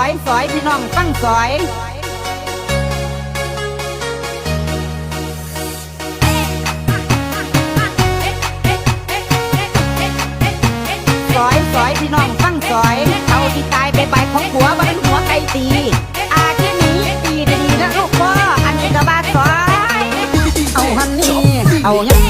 อยสอยพี่น้องตั้งสอยสอยสอยพี่น้องตั้งสอยเขาที่ตายไปใบของหัวบ่เป็นหัวไก่ตี อาที่นี้ตีดีนะลูกพ่ออันนี้ก็บ้าสอย เอาฮันนี่เอาเง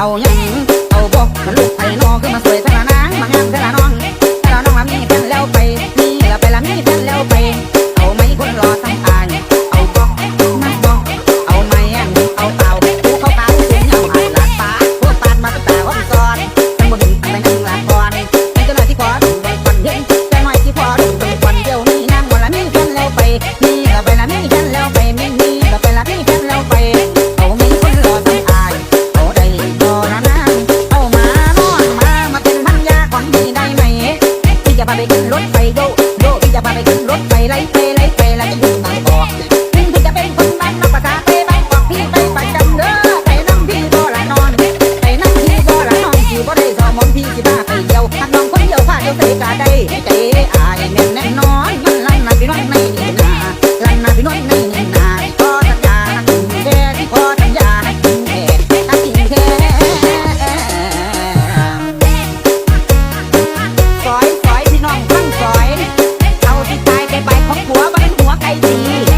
Ahora จี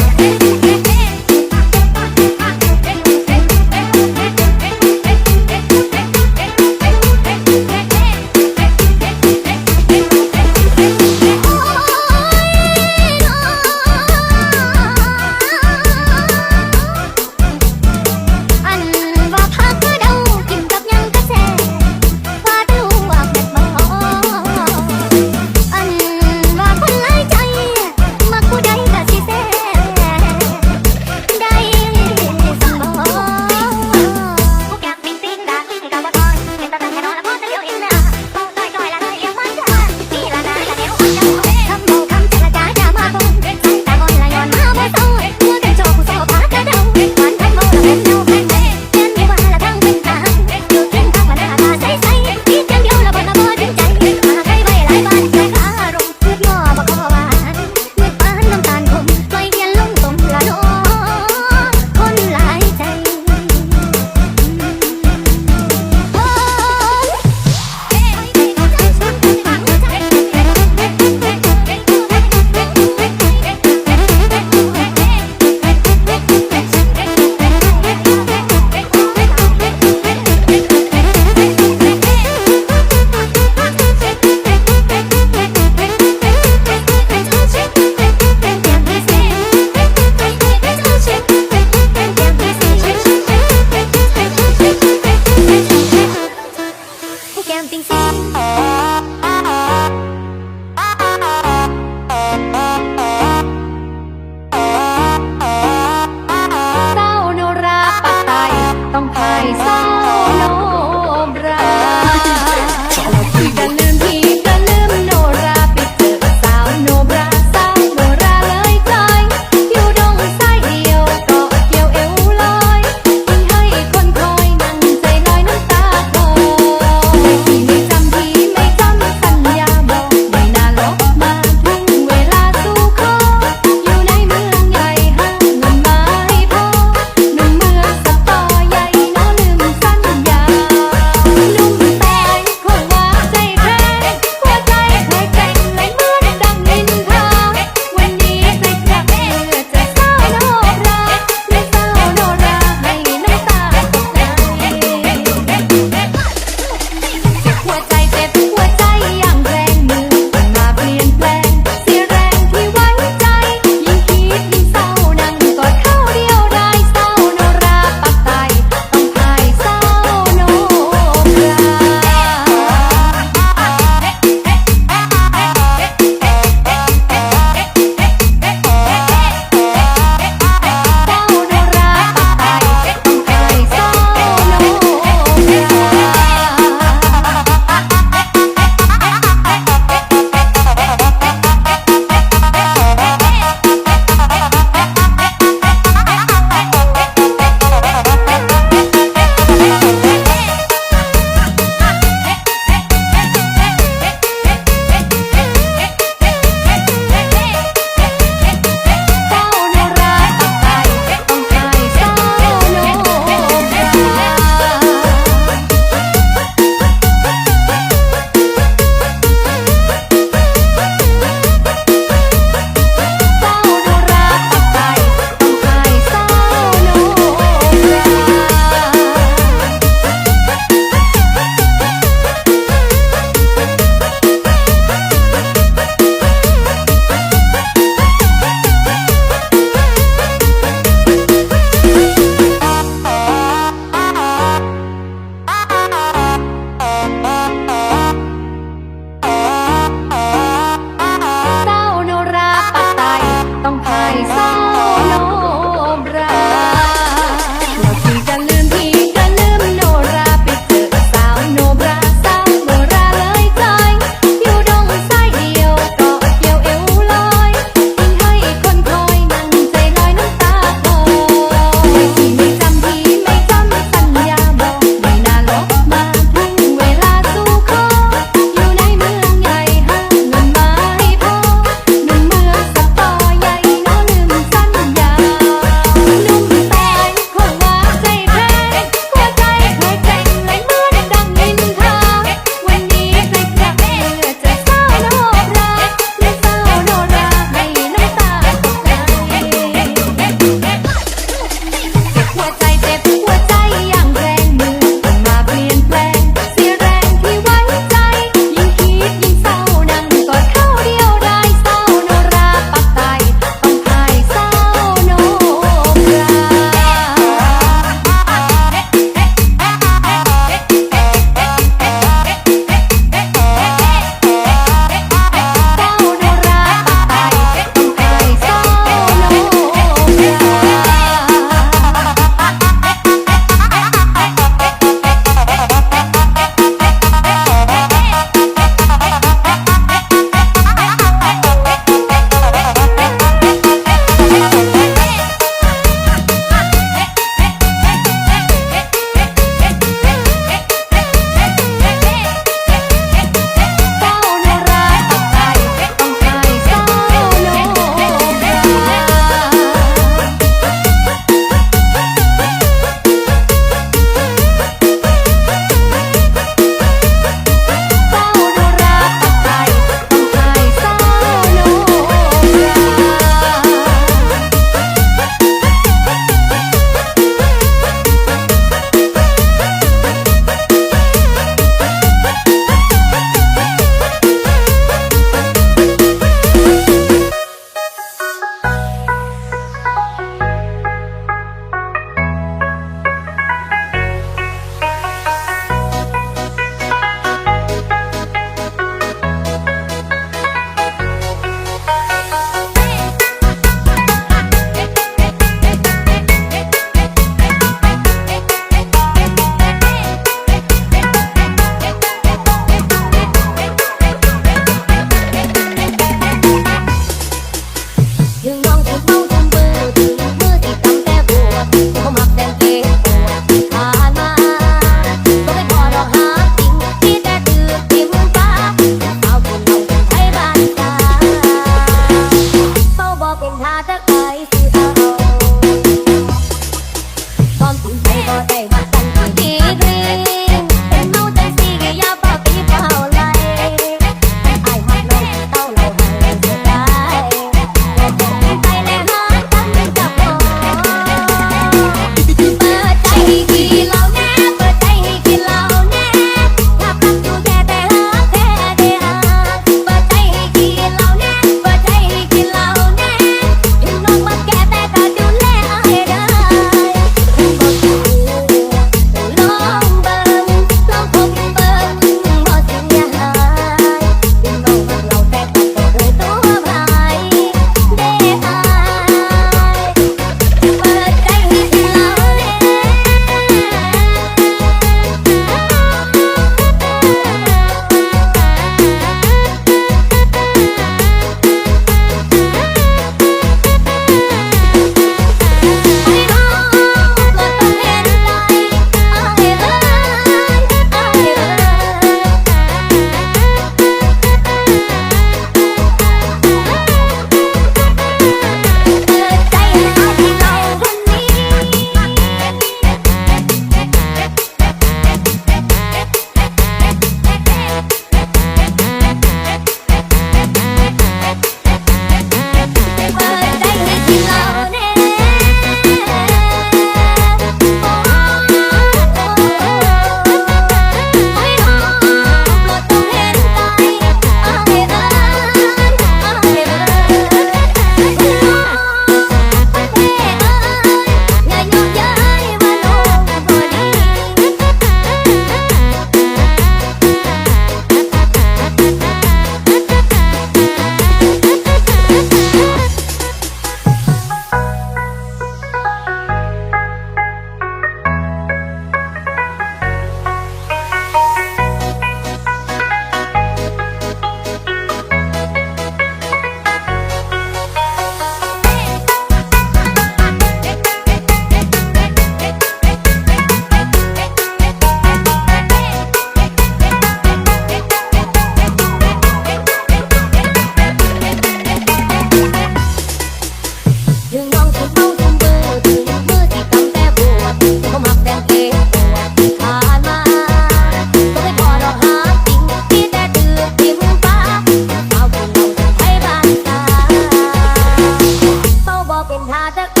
เป็นท่าตะไค